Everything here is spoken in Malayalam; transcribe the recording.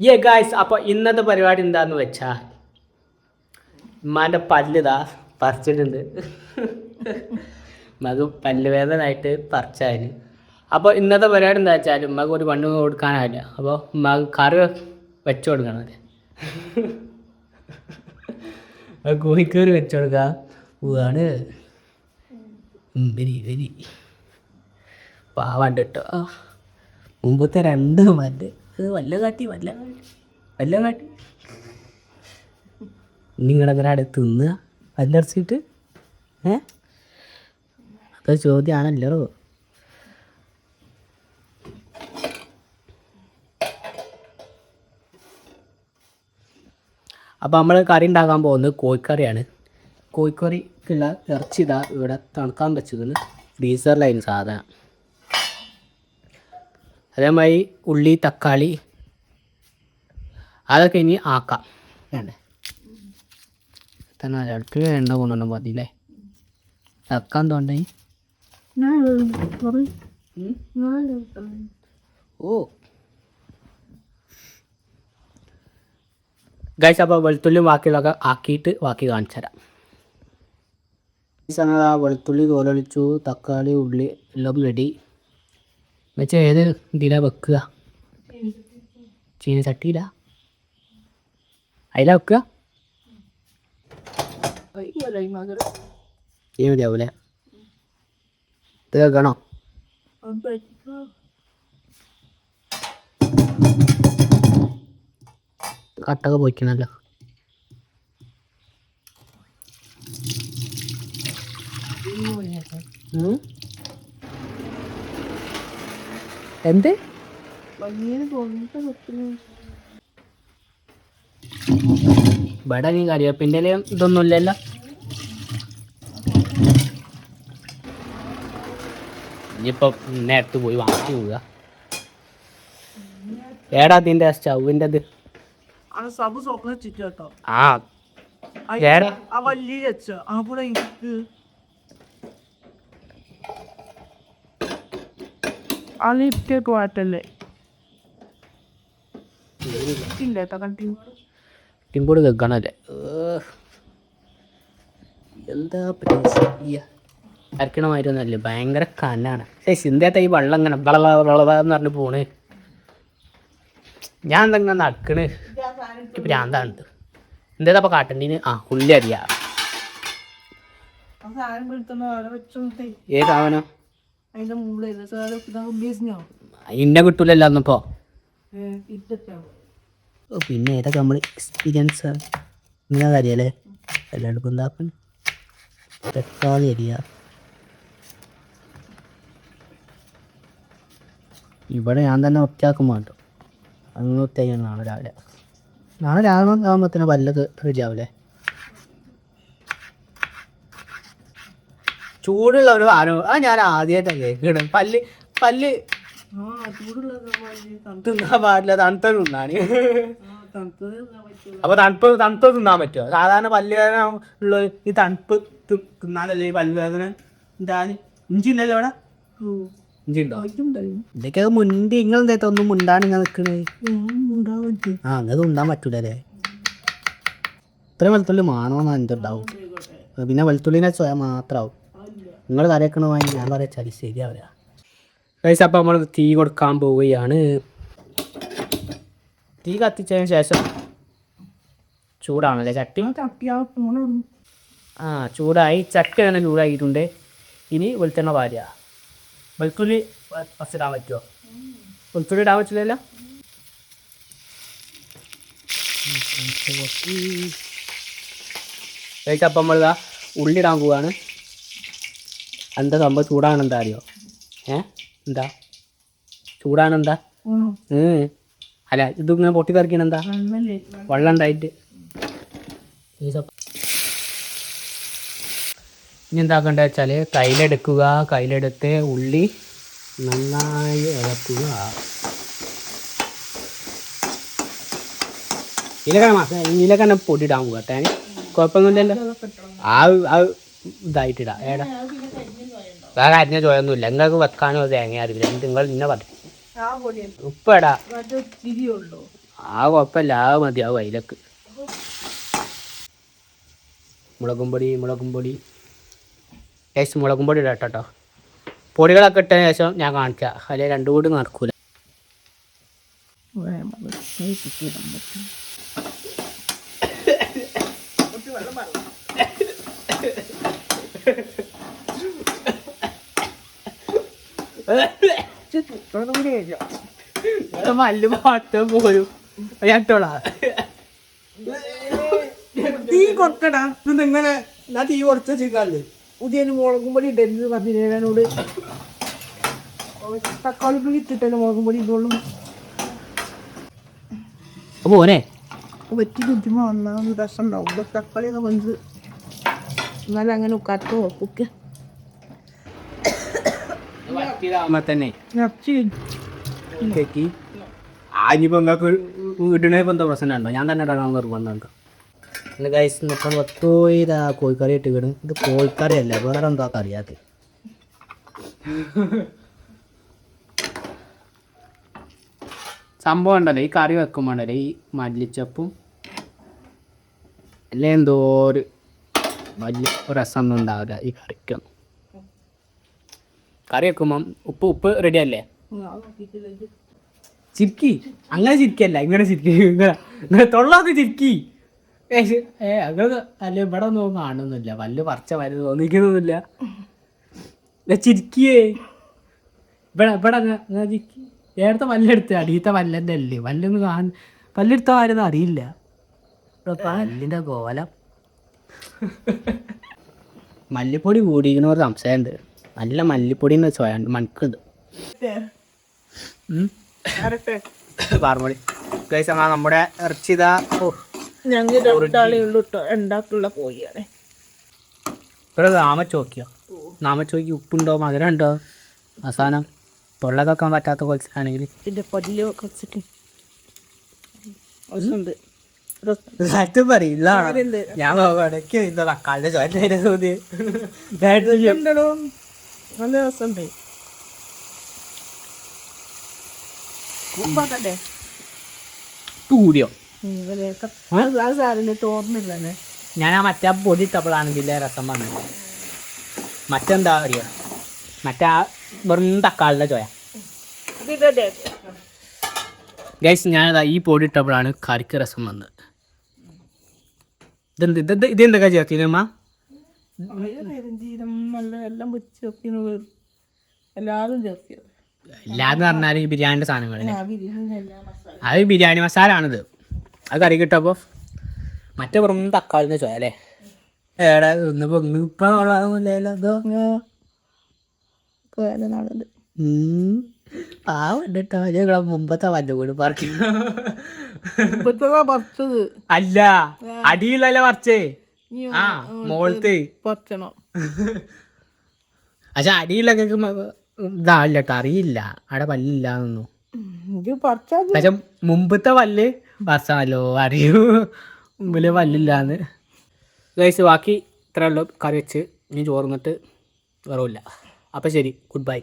ഏ ഗായ്സ് അപ്പോൾ ഇന്നത്തെ പരിപാടി എന്താന്ന് വെച്ചാൽ ഉമ്മാന്റെ പല്ലിതാ പറിച്ചിട്ടുണ്ട്. ഉമ്മക്ക് പല്ല് വേദനായിട്ട് പറിച്ചതിന് അപ്പോൾ ഇന്നത്തെ പരിപാടി എന്താ വെച്ചാൽ ഉമ്മക്ക് ഒരു പണ്ട് കൊടുക്കാനാവില്ല അപ്പോൾ ഉമ്മക്ക് കറി വെച്ചു കൊടുക്കണം കോഴിക്കറി വെച്ചു കൊടുക്കാം. പോവാണ്. വരി വരി. പാവാണ്ട് മുമ്പത്തെ രണ്ട് മല്ല് അത് വല്ല കാട്ടി വല്ല വല്ല കാട്ടി. നിങ്ങളെങ്ങനെ അവിടെ തിന്നുക വല്ലറച്ചിട്ട് ഏ? അത് ചോദ്യമാണല്ലോ അപ്പോൾ നമ്മൾ കറി ഉണ്ടാക്കാൻ പോകുന്നത് കോഴിക്കറിയാണ്. കോഴിക്കറിക്കുള്ള ഇറച്ചി ഇതാ ഇവിടെ തണുക്കാൻ വെച്ചതിന്. ഫ്രീസറിലായിരുന്നു സാധനം. അതേമാതിരി ഉള്ളി തക്കാളി അതൊക്കെ ഇനി ആക്കാം. വേണ്ടേ? തന്നെ അടുത്ത് എണ്ണ കൊണ്ടുവന്ന മതി അല്ലേ ആക്കാൻ തോണ്ടേ ഓ. ഗൈസ് അപ്പോൾ വെളുത്തുള്ളി ബാക്കിയുള്ളതൊക്കെ ആക്കിയിട്ട് ബാക്കി കാണിച്ചു തരാം. വെളുത്തുള്ളി തോലൊളിച്ചു തക്കാളി ഉള്ളി എല്ലാം റെഡി വെച്ച ഏത് ഇതിലാണ് വെക്കുക? ചീനച്ചട്ടിയില അതിലാ വെക്കുക? ഈ മതിയാവൂലേ? ഇത് കേൾക്കണോ? കട്ടൊക്കെ പോയിക്കണല്ലോ. ഉം. എന്ത്? ഇവിടെ നീ കരിവേപ്പിന്റെ ഇലയും ഇതൊന്നും ഇല്ലല്ലോ. ഇനിയിപ്പൊ നേരത്ത് പോയി വാങ്ങി പോവുക ഏടാ അതിന്റെ സ്റ്റൗവിന്റെ അത് ആ ആ ഏടാ? ആ വലിയ വെച്ച അവിടെ എനിക്ക് ആ ലിഫ്റ്റ് പോയിട്ടല്ലേ ഇല്ല കണ്ടിന്യൂ ടിമ്പോട് കേൾക്കണല്ലേ എന്താ അരക്കണമായിരുന്നല്ലേ ഭയങ്കര കനാണ്. പക്ഷേ എന്താ ഈ വെള്ളം ഇങ്ങനെ എന്ന് പറഞ്ഞ് പോണ്. ഞാൻ എന്തെങ്കിലും നടക്കണ്? ഭ്രാന്താണ് അപ്പോൾ കാട്ടണ്ടീന്? ആ ഉള്ളി അറിയാം ആ അതിന്റെ മുകളിൽ ബീസിനോ ഇന്നെ കിട്ടൂലല്ലോ അന്നിപ്പോൾ ഇറ്റാവും പിന്നെ ഏതൊക്കെ നമ്മൾ എക്സ്പീരിയൻസ് ഇങ്ങനെ കാര്യല്ലേ എല്ലാവർക്കും എന്താക്കും എന്താപ്പൻ തക്കാളി അരിയ. ഇവിടെ ഞാൻ തന്നെ ഒറ്റയാക്കും വേണ്ടോ അങ്ങ് ഒറ്റയാണ് നാളെ രാവിലെ. നാളെ രാവിലെ ആകുമ്പോഴത്തേനും പല്ലൊക്കെ റെഡി ആവില്ലേ ചൂടുള്ള ഒരു സാധനം ആ ഞാൻ ആദ്യമായിട്ടാണ് കേൾക്കണം പല്ല് പല്ല്. തിന്നാൻ പാടില്ല തണുത്ത തിന്നാണ്. അപ്പൊ തണുപ്പ് തണുത്ത തിന്നാൻ പറ്റുമോ? സാധാരണ പല്ല് വേദന ഉള്ള ഈ തണുപ്പ് തിന്നാലല്ലേ ഈ പല്ലുവേദന? എന്താണ് ഇഞ്ചി ഇല്ലല്ലോ ഇവിടെ. ഓ, ഇഞ്ചി ഉണ്ടോ? ഇതുണ്ടായിരുന്നു. ഇതൊക്കെ മുൻപ് നിങ്ങൾ എന്താ ഒന്നും മുണ്ടാണ് ഇങ്ങനെ ഉണ്ടാവാൻ ആ അങ്ങനെ ഉണ്ടാൻ പറ്റൂലല്ലേ? ഇത്രയും വെളുത്തുള്ളി മാണോന്നാ എന്തുണ്ടാവും പിന്നെ വെളുത്തുള്ളിനെ സ്വയം മാത്രമാവും നിങ്ങൾ കരയക്കണ വാങ്ങി ഞാൻ പറയാ ശരിയാവില്ല. കഴിച്ച അപ്പം നമ്മൾ തീ കൊടുക്കാൻ പോവുകയാണ്. തീ കത്തിച്ചതിന് ശേഷം ചൂടാണല്ലേ? ചട്ടി ആ ചൂടായി. ചട്ടി തന്നെ ചൂടാക്കിയിട്ടുണ്ട് ഇനി വെളുത്തെണ്ണ പാരുക വെളുത്തുള്ളി ഫസ്റ്റ് ഇടാൻ പറ്റുമോ വെളുത്തുള്ളി ഇടാൻ പറ്റില്ലല്ലോ? കഴിച്ചപ്പം നമ്മൾ ഇതാ ഉള്ളി പോവാണ്. എന്താ സംഭവം? ചൂടാണെന്താ അറിയോ? ഏ? എന്താ? ചൂടാണെന്താ? എന്താ ഏ? അല്ല ഇങ്ങനെ പൊട്ടി തെറിക്കണെന്താ എന്താ വെള്ളം ഉണ്ടായിട്ട് ഇനി എന്താക്കണ്ട വെച്ചാൽ കയ്യിലെടുക്കുക. കയ്യിലെടുത്ത് ഉള്ളി നന്നായി ഇളക്കുക. ഇതിലൊക്കെ മാസം. ഇതിലൊക്കെ പൊടി ഇടാൻ പോകാം കേട്ടോ കുഴപ്പമൊന്നുമില്ലല്ലോ ആ ഇതായിട്ടിടാം. ഏടാ വേറെ അരിഞ്ഞ ചോയൊന്നുമില്ല. നിങ്ങൾക്ക് വെക്കാനോ തേങ്ങ അറിയില്ല നിങ്ങൾ ഇന്നെ പറഞ്ഞു ആ പൊടിയല്ല. ഉപ്പടാ. ആ കുഴപ്പമില്ല. ആ മതിയാവും അതിലേക്ക് മുളകും പൊടി മുളകും പൊടി. ഏകദേശം മുളകും പൊടി ഇടാം കേട്ടോ പൊടികളൊക്കെ ഇട്ടതിന് ശേഷം ഞാൻ കാണിക്കാം. അല്ലെ രണ്ടും കൂടി നടക്കൂല. മല്ല് പാട്ട് പോരും. ഞാൻ തീ കൊടുക്കടാ ഇത് ഇങ്ങനെ ഞാൻ തീ കൊടുത്ത ചെയ്താൽ പുതിയ മുളകും പൊടി പറഞ്ഞു പറഞ്ഞില്ലേനോട് തക്കാളി പൊടി ഇട്ടിട്ടല്ലേ മുളകും പൊടി ഇടുള്ളൂ. അപ്പോൾ ഓനെ ഉണ്ടാവും ഇവിടെ തക്കാളിയൊക്കെ വെന്ത് എന്നാലും അങ്ങനെ ഉക്കാത്തോ തന്നെ കേക്ക് നിങ്ങൾക്ക് എന്താ ഉണ്ടോ ഞാൻ തന്നെ ഇടാൻ നിർബന്ധമുണ്ട് ഗൈസ് കോഴിക്കറി ഇട്ട് ഇത് കോഴിക്കറി അല്ല വേറെ എന്താ അറിയാത്ത സംഭവം ഉണ്ടല്ലോ ഈ കറി വെക്കുമ്പോണ്ടല്ലോ ഈ മല്ലിച്ചപ്പും അല്ലേ എന്തോ ഒരു വലിയ രസമൊന്നും ഉണ്ടാവില്ല. ഈ കറിക്കൊന്നും കറി വെക്കുമ്പം ഉപ്പ് ഉപ്പ് റെഡി അല്ലേ? ചിരിക്കി അങ്ങനെ ചിരിക്കല്ല ഇങ്ങനെ ചിരിക്കി ഇങ്ങനെ ഇങ്ങനെ തൊള്ളൊക്കെ ചിരിക്കി ഏ അങ്ങനെ അല്ല. ഇവിടെ ഒന്നും കാണുന്നില്ല. വല്ല പറിച്ച വല്ല തോന്നിക്കുന്നൊന്നുമില്ല. ചിരിക്കേ ചിരിക്കിയേ ഇവിടെ ഇവിടെ അങ്ങ് അങ്ങനെ ചിരിക്കി നേരത്തെ വല്ലെടുത്ത് അടിയത്തെ വല്ലന്റെ അല്ലേ? വല്ലൊന്നും കാണ വല്ലെടുത്ത ആരെന്ന് അറിയില്ല. പല്ലിന്റെ കോലം മല്ലിപ്പൊടി കൂടിയിരിക്കുന്ന ഒരു സംശയമുണ്ട്. നല്ല മല്ലിപ്പൊടിന്ന് ചോയുണ്ട് മണക്കുണ്ട് ഗൈസ് ആ നമ്മുടെ ഇറച്ചി ഇതാ. ഓ. ഞങ്ങൾ ഉണ്ടാക്കുള്ള ഇവിടെ നാമ നാമച്ചോക്കി ഉപ്പുണ്ടോ? മധുരം ഉണ്ടോ അവസാനം തൊള്ളതൊക്കെ പറ്റാത്ത കൊലച്ചാണെങ്കിൽ ഇതിന്റെ പല്ല് സത്യം പറയില്ല? ഞാൻ ഇടയ്ക്ക് ഇന്ന് തക്കാളിന്റെ തോന്നി ഉണ്ടല്ലോ നല്ല രസമുണ്ട് കൂടിയോ ഞാൻ ആ മറ്റേ പൊടി ഇട്ടപ്പോഴാണ് ഇതിലെ രസം വന്നത് മറ്റെന്താ അറിയോ മറ്റേ ആ വെറും തക്കാളിന്റെ ചോയ ഗൈസ് ഞാനതാ ഈ പൊടി ഇട്ടപ്പോഴാണ് കറിക്ക് രസം വന്നത്. ഇതെന്ത് ഇത് ഇതെന്തൊക്കെ ചേർത്തിനമ്മ പെരുംജീരം നല്ല എല്ലാം വെച്ച് വെക്കുന്നത് എല്ലാതും ചേർത്തിയത് എല്ലാന്ന് പറഞ്ഞാൽ ഈ ബിരിയാണിന്റെ സാധനങ്ങളല്ലേ ആ ബിരിയാണി എല്ലാം മസാല അത് ബിരിയാണി മസാല ആണിത് അത് കറി കിട്ടപ്പോൾ മറ്റേ പുറമെ തക്കാളിന്ന് ചോയ അല്ലേ? ഏടാ ഒന്ന് പൊങ്ങ് പാവണ്ട് കേട്ടോ ഞങ്ങളെ മുമ്പത്തെ വല്ല കൂടി പറിക്കും. പറിച്ചത്? അല്ല അടിയിലല്ല പറിച്ചേ? ആ മോളത്തെ പറിച്ചണം. പക്ഷെ അടിയിലൊക്കെ ഇതാല്ല കേട്ടോ അറിയില്ല. അവിടെ പല്ലില്ലാന്നു ഇത് പറിച്ചാൽ പക്ഷെ മുമ്പത്തെ പല്ല് പറിച്ചാലോ അറിയൂ. മുമ്പിൽ പല്ലില്ലാന്ന്. ഗൈസ് ബാക്കി ഇത്രയുള്ളൂ ഉള്ളു. കറി വെച്ച്. ഇനി ചോർന്നിട്ട് വേറവില്ല അപ്പം ശരി ഗുഡ് ബൈ.